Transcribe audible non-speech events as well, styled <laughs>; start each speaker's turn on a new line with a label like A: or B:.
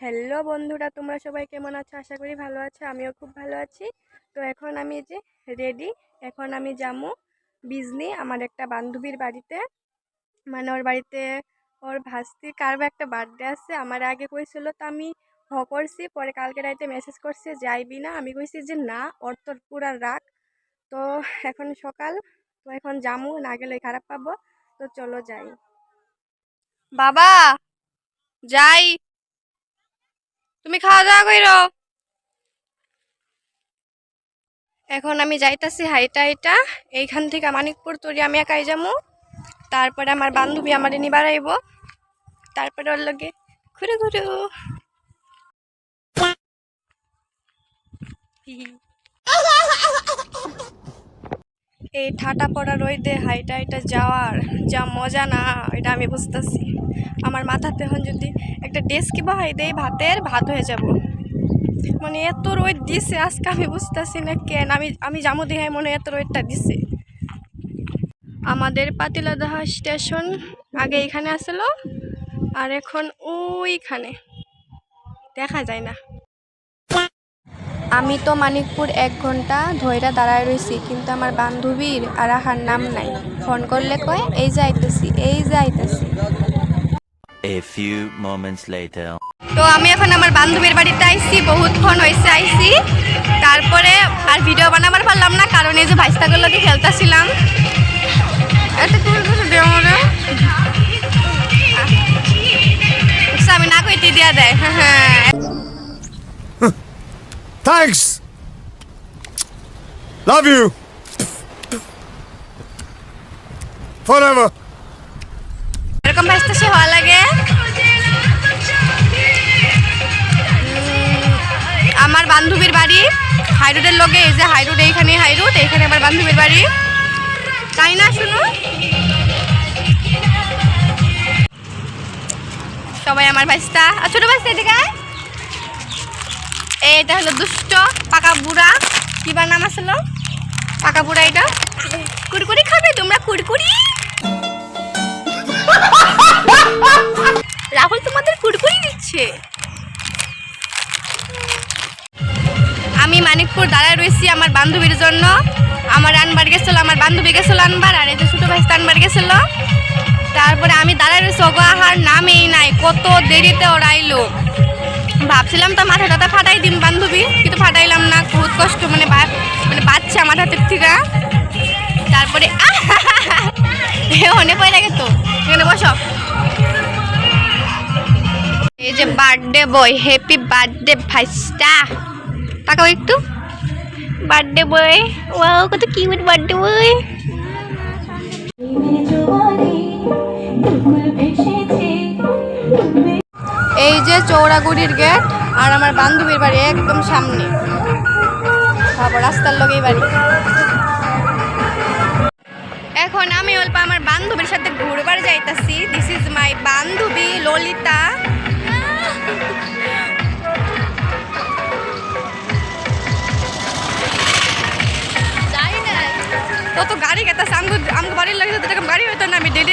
A: Hello বন্ধুরা, তোমরা সবাই কেমন আছো? আশা করি ভালো আছো, আমিও খুব ভালো আছি। তো এখন আমি যে রেডি এখন আমি যাব বিজনি, আমার একটা বান্ধবীর বাড়িতে। মানে ওর বাড়িতে ওর ভাস্তি, কার বা একটা বার্থডে আছে, আমার আগে কইছিল তো আমি হ করছি, পরে কালকে রাইতে মেসেজ করছে, যাইবি না? আমি কইছি যে না, ওর তোর পুরা রাখ তো এখন সকাল, তো এখন যামু, না গেলে খারাপ পাবো। তো চলো যাই। বাবা, যাই। তুমি খাওয়া দাওয়া কইরো এখন আমি যাইতাছি হাইটা হাইটা এইখান থেকে মানিকপুর তরি আমি একাই যাব তারপরে আমার বান্ধবী আমার নিবার আইব তারপরে ওর লগে ঘুরে ঘুরে এই ঠাটা পড়া রইদে হাইটা হাইটা যাওয়ার যা মজা না, এটা আমি বুঝতেছি। আমার মাথাতে এখন যদি একটা ডেস্কি বহাই দেই, ভাতের ভাত হয়ে যাব। মানে এত রোদ দিছে, আজকে আমি বুঝতেছি না কেন। আমি আমি যাব দেখে মনে এত রোদটা দিছে। আমাদের পাতিলাদাহা স্টেশন আগে এখানে আসলো, আর এখন ওইখানে। দেখা যায় না। আমি তো মানিকপুর এক ঘণ্টা ধৈরা দাঁড়ায় রয়েছি কিন্তু আমার বান্ধবীর আর আহার নাম নাই। ফোন করলে কয় এই যাইতেছি এই যাইতেছি
B: A few moments later.
A: তো আমি এখন আমার বান্ধবীর বাড়িতে আইছি বহুতক্ষণ হয়েছে আইছি। তারপরে আর ভিডিও বানাবার পারলাম না কারণ এই যে ভাইস্তাগুলোকে খেলতেছিলাম। একটা
C: Thanks. Love you. Forever.
A: এরকম সে হওয়া লাগে আমার বান্ধবীর বাড়ি হাইরোডের লগে, এই যে হাইরোড, এইখানে হাইরোড, এইখানে আমার বান্ধবীর বাড়ি তাই না, শুনো সবাই আমার ভাইস্তা আর ছোট ভাইস্তা এদিকে এইটা হলো দুষ্ট পাকা বুড়া। কিবার নাম আসলো? পাকা বুড়া এটা কুরকুরি খাবে, তোমরা কুরকুরি রাহুল তোমাদের কুরকুরি দিচ্ছে। আমি মানিকপুর দাঁড়ায় রয়েছি আমার বান্ধবীর জন্য। আমার আনবার গেছিল, আমার বান্ধবী গেছিল আনবার, আর এই যে ছোটো ভাই আনবার গেছিল। তারপরে আমি দাঁড়ায় রয়েছি ওগো আহার, নামেই নাই, কত দেরিতে ওরা আইলো ভাবছিলাম তো মাথা টাথা ফাটাই দিম বান্ধবী, কিন্তু ফাটাইলাম না, বহুত কষ্ট মানে মানে বাচ্চা আমার হাতের থেকে। তারপরে <laughs> অনেক ভয় লাগে তো, এখানে বসো। এই যে বার্থডে বয় হ্যাপি বার্থডে ভাইস্টা তাকাও একটু। বার্থডে বয় ওয়াও কত কিউট বার্থডে বয় চৌরাগুড়ির গেট আর আমার বান্ধবীর বাড়ি একদম সামনে। ভাবো রাস্তার লগেই বাড়ি। এখন আমি অল্প আমার বান্ধবীর সাথে ঘুরবার যাইতাছি। দিস ইজ মাই বান্ধবী ললিতা। কত গাড়ি গেতাছে, আমগো আমগো বাড়ির লাগে তো এরকম গাড়ি হইতো না, আমি ডেলি